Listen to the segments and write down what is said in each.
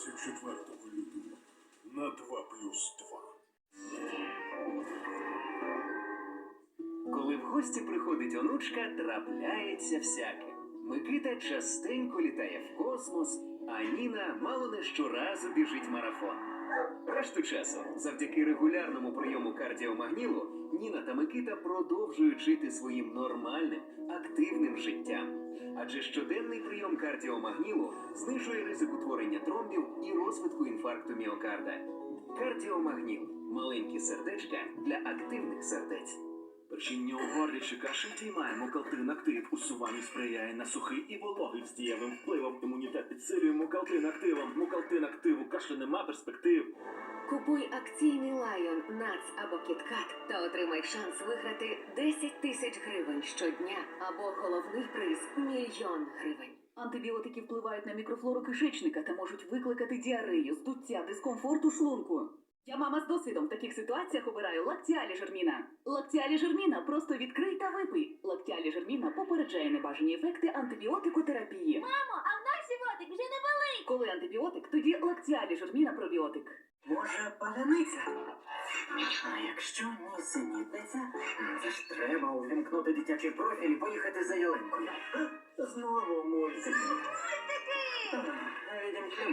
24 лютого на 2 плюс 2. Коли в гості приходить онучка, трапляється всяке. Микита частенько літає в космос, а Ніна мало не щоразу біжить марафон. Решту часу, завдяки регулярному прийому кардіомагнілу, Ніна та Микита продовжують жити своїм нормальним, активним життям. Адже щоденний прийом кардіомагнілу знижує ризик утворення тромбів і розвитку інфаркту міокарда. Кардіомагніл маленькі сердечка для активних сердець. Першіння у горлі чи кашель діймає мукалтин актив. Усуванню сприяє на сухий і вологий з дієвим впливом. Імунітет підсилює мукалтин активом. Мукалтин активу кашлю нема перспектив. Купуй акційний лайон, нац або кіткат та отримай шанс виграти 10 тисяч гривень щодня або головний приз мільйон гривень. Антибіотики впливають на мікрофлору кишечника та можуть викликати діарею, здуття, дискомфорт у шлунку. Я мама з досвідом в таких ситуаціях обираю лактіалі жерміна. Лактіалі жерміна просто відкрий та випий. Лактіалі жерміна попереджає небажані ефекти антибіотикотерапії. Мамо, а в нас животик вже не великий. Коли антибіотик, тоді лактіалі жерміна пробіотик. Може, паляниця? А якщо нісенітниця, це ж треба увімкнути дитячий профіль і поїхати за ялинкою. Знову мультики.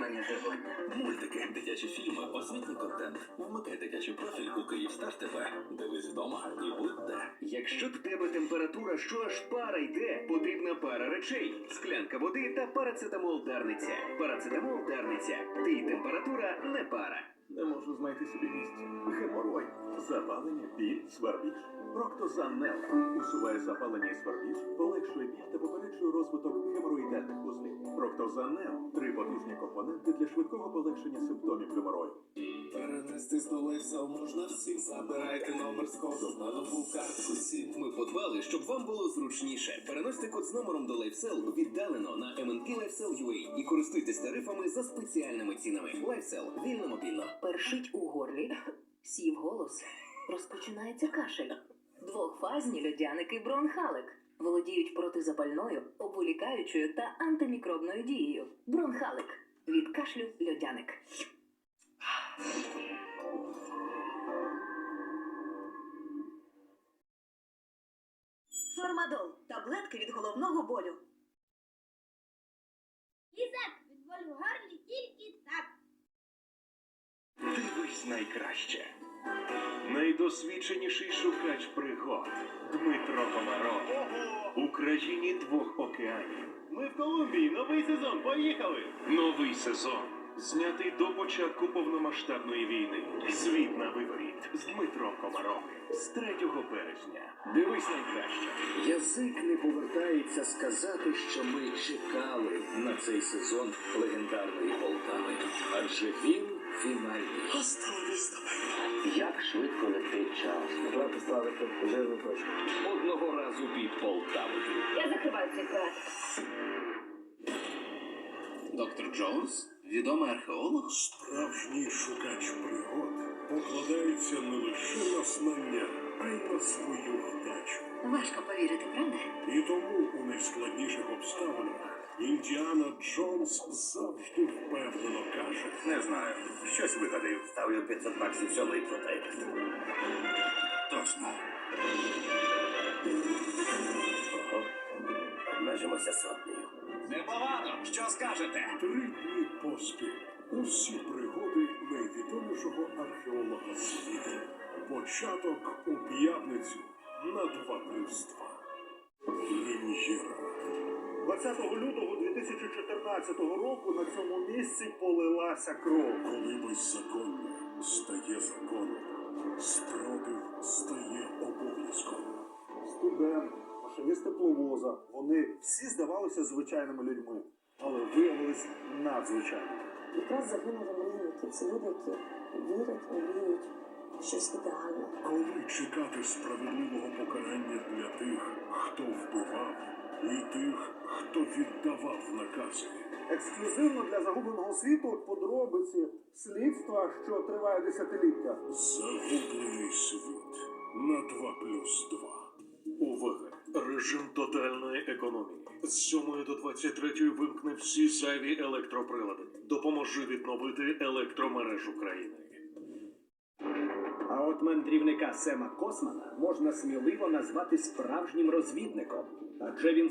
Відімкни мені. Мультики, дитячі фільми, освітній контент. Вмикай дитячий профіль у Київстар ТВ. Дивись вдома і будь де. Якщо в тебе температура, що аж пара йде, потрібна пара речей: склянка води та парацетамол дарниця. Парацетамол дарниця. Ти температура не пара. Не можу знайти собі місця. Геморой, запалення, біль, свербіж. Проктозан Нел усуває запалення і свербіж, полегшує біль та попереджує розвиток геморроїдальних вузлів. Проктозан – три потужні компоненти для швидкого полегшення симптомів геморою. Перенести з можна всі. Забирайте номер з кодом на нову картку сім. Ми подбали, щоб вам було зручніше. Переносьте код з номером до LifeSell віддалено на MNP LifeSell UA і користуйтесь тарифами за спеціальними цінами. LifeSell – вільно мобільно. Першить у горлі, сів голос, розпочинається кашель. Двохфазні льодяники бронхалик володіють протизапальною, обволікаючою та антимікробною дією. Бронхалик від кашлю льодяник. Формадол таблетки від головного болю. Лізак, від болю в горлі тільки так. Дивись найкраще. Найдосвідченіший шукач пригод Дмитро Комаров. У країні двох океанів. Ми в Колумбії. Новий сезон. Поїхали. Новий сезон. Знятий до початку повномасштабної війни. Світ на виворіт з Дмитром Комаровим. З 3 березня. Дивись найкраще. Язик не повертається сказати, що ми чекали на цей сезон легендарної Полтави. Адже він. Як швидко летить час. Треба ставити жирну точку. Одного разу під Полтавою. Я закриваю цей проект. Доктор Джонс? Відомий археолог? Справжній шукач пригод покладається не лише на знання, а й на свою вдачу. Важко повірити, правда? І тому у найскладніших обставинах Індіана Джонс завжди впевнено каже: Не знаю. Щось вигадаю. Ставлю 500 баксів сьомий протеїст. Точно. Ого. Обмежимося сотнею. Непогано, що скажете? три дні поспіль. Усі пригоди найвідомішого археолога світу. Початок у п'ятницю на 2 плюс 2. Прем'єра. 20 лютого 2014 року на цьому місці полилася кров. Коли беззаконня стає законом, спротив стає обов'язком. Студент, машиніст тепловоза. Вони всі здавалися звичайними людьми, але виявилися надзвичайними. Якраз загинули мрійники. Це люди, які вірять, мріють в щось ідеальне. Коли чекати справедливого покарання для тих, хто вбивав, і тих, хто віддавав накази. Ексклюзивно для загубленого світу подробиці слідства, що триває десятиліття. Загублений світ на 2 плюс 2. Увага! Режим тотальної економії. З 7 до 23 вимкни всі зайві електроприлади. Допоможи відновити електромережу країни. А от мандрівника Сема Космана можна сміливо назвати справжнім розвідником, адже він